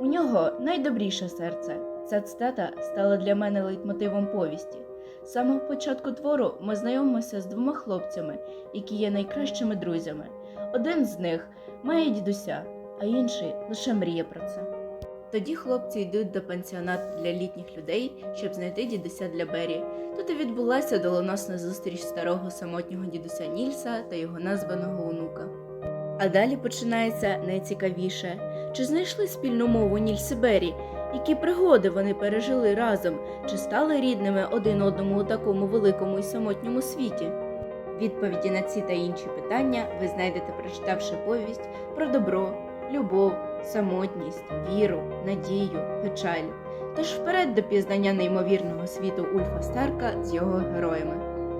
У нього найдобріше серце. Ця цитата стала для мене лейтмотивом повісті. З самого початку твору ми знайомимося з двома хлопцями, які є найкращими друзями. Один з них має дідуся, а інший лише мріє про це. Тоді хлопці йдуть до пансіонату для літніх людей, щоб знайти дідуся для Бері. Тут і відбулася доленосна зустріч старого самотнього дідуся Нільса та його названого онука. А далі починається найцікавіше. Чи знайшли спільну мову Нільс і Бері? Які пригоди вони пережили разом? Чи стали рідними один одному у такому великому і самотньому світі? Відповіді на ці та інші питання ви знайдете, прочитавши повість про добро, любов, самотність, віру, надію, печаль. Тож вперед до пізнання неймовірного світу Ульфа Старка з його героями.